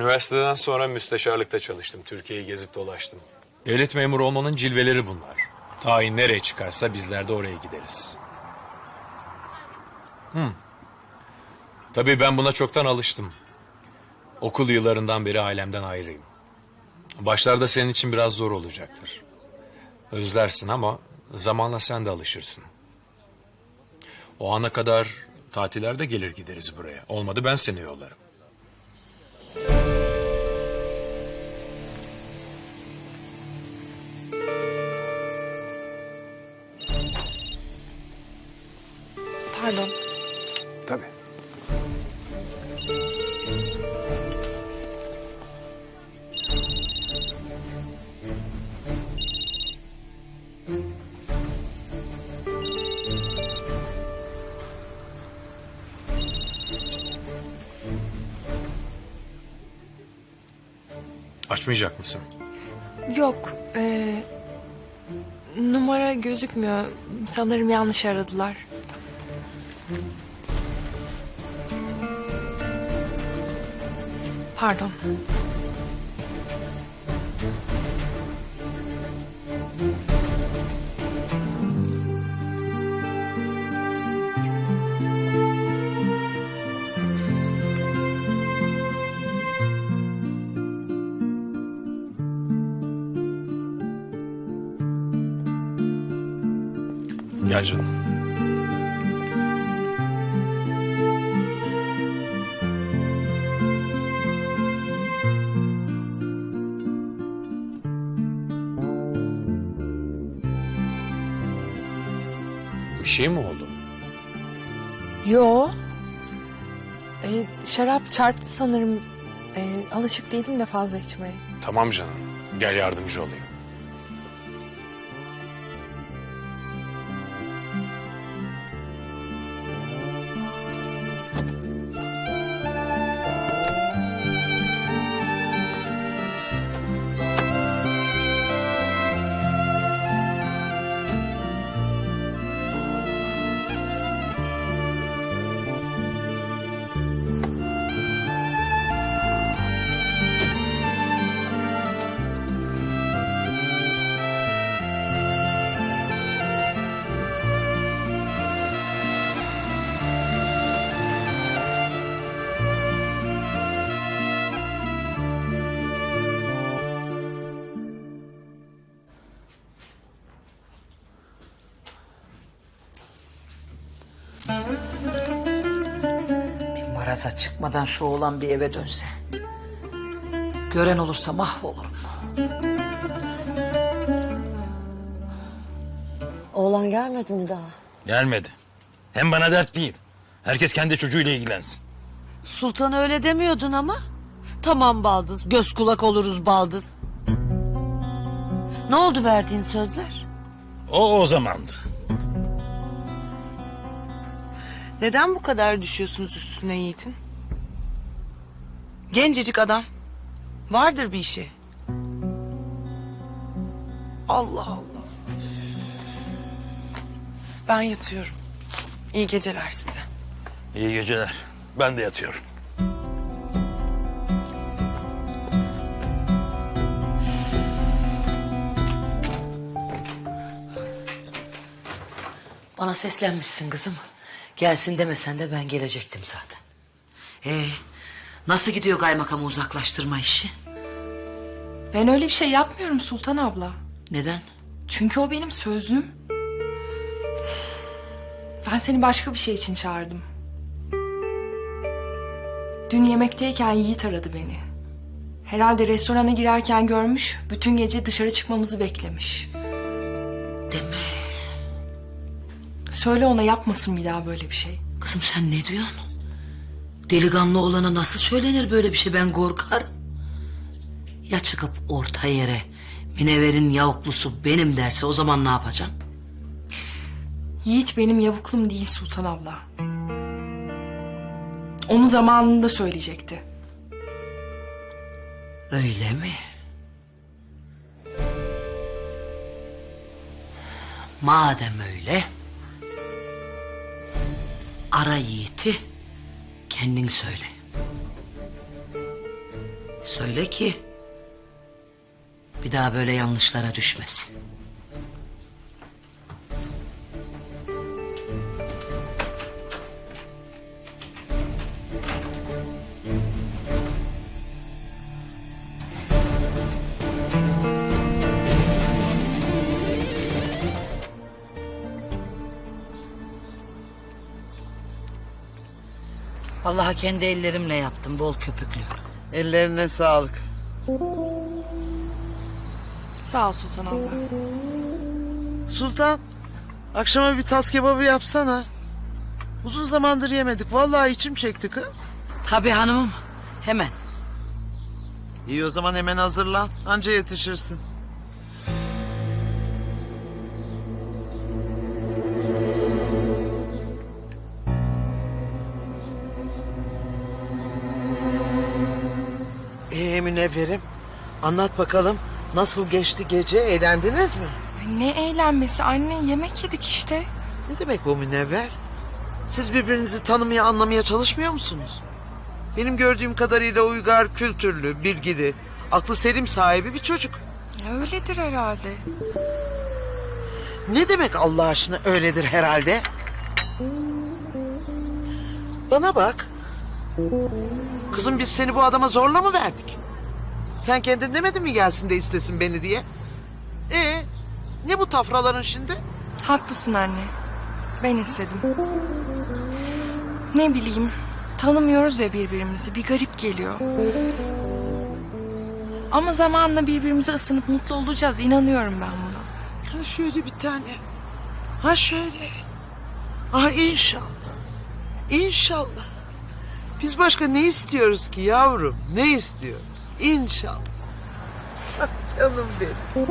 Üniversiteden sonra müsteşarlıkta çalıştım. Türkiye'yi gezip dolaştım. Devlet memuru olmanın cilveleri bunlar. Tayin nereye çıkarsa bizler de oraya gideriz. Hmm. Tabii ben buna çoktan alıştım. Okul yıllarından beri ailemden ayrıyım. Başlarda senin için biraz zor olacaktır. Özlersin ama zamanla sen de alışırsın. O ana kadar tatillerde gelir gideriz buraya. Olmadı ben seni yollarım. Pardon. Tabii. Açmayacak mısın? Yok. ee, numara gözükmüyor. Sanırım yanlış aradılar. Pardon. Gel canım. Şey mi oldu? Yo. Ee, şarap çarptı sanırım. Ee, alışık değilim de fazla içmeye. Tamam canım. Gel yardımcı olayım. Maraza çıkmadan şu oğlan bir eve dönse. Gören olursa mahvolurum. Oğlan gelmedi mi daha? Gelmedi. Hem bana dert değil. Herkes kendi çocuğuyla ilgilensin. Sultan öyle demiyordun ama. Tamam baldız, göz kulak oluruz baldız. Ne oldu verdiğin sözler? O o zamandı. Neden bu kadar düşüyorsunuz üstüne Yiğit'in? Gencecik adam. Vardır bir işi. Allah Allah. Ben yatıyorum. İyi geceler size. İyi geceler. Ben de yatıyorum. Bana seslenmişsin kızım. Gelsin demesen de ben gelecektim zaten. Ee, nasıl gidiyor kaymakamı uzaklaştırma işi? Ben öyle bir şey yapmıyorum Sultan abla. Neden? Çünkü o benim sözlüm. Ben seni başka bir şey için çağırdım. Dün yemekteyken Yiğit aradı beni. Herhalde restorana girerken görmüş, bütün gece dışarı çıkmamızı beklemiş. Deme. Söyle ona yapmasın bir daha böyle bir şey. Kızım sen ne diyorsun? Delikanlı olana nasıl söylenir böyle bir şey ben korkarım. Ya çıkıp orta yere Minever'in yavuklusu benim derse o zaman ne yapacağım? Yiğit benim yavuklum değil Sultan abla. Onu zamanında söyleyecekti. Öyle mi? Madem öyle... Ara Yiğit'i kendin söyle. Söyle ki bir daha böyle yanlışlara düşmesin. Vallahi kendi ellerimle yaptım bol köpüklü. Ellerine sağlık. Sağ ol Sultan abla. Sultan, akşama bir tas kebabı yapsana. Uzun zamandır yemedik. Vallahi içim çekti kız. Tabii hanımım hemen. İyi o zaman hemen hazırlan. Anca yetişirsin. Münevverim, anlat bakalım. Nasıl geçti gece? Eğlendiniz mi? Ne eğlenmesi anne yemek yedik işte. Ne demek bu münevver? Siz birbirinizi tanımaya, anlamaya çalışmıyor musunuz? Benim gördüğüm kadarıyla uygar, kültürlü, bilgili, aklı selim sahibi bir çocuk. Öyledir herhalde. Ne demek Allah aşkına öyledir herhalde? Bana bak. Kızım biz seni bu adama zorla mı verdik? Sen kendin demedin mi gelsin de istesin beni diye? Ee, ne bu tafraların şimdi? Haklısın anne. Ben istedim. Ne bileyim, tanımıyoruz ya birbirimizi. Bir garip geliyor. Ama zamanla birbirimize ısınıp mutlu olacağız. İnanıyorum ben buna. Ha şöyle bir tane. Ha şöyle. Ah inşallah. İnşallah. Biz başka ne istiyoruz ki yavrum? Ne istiyoruz? İnşallah. Ah canım benim.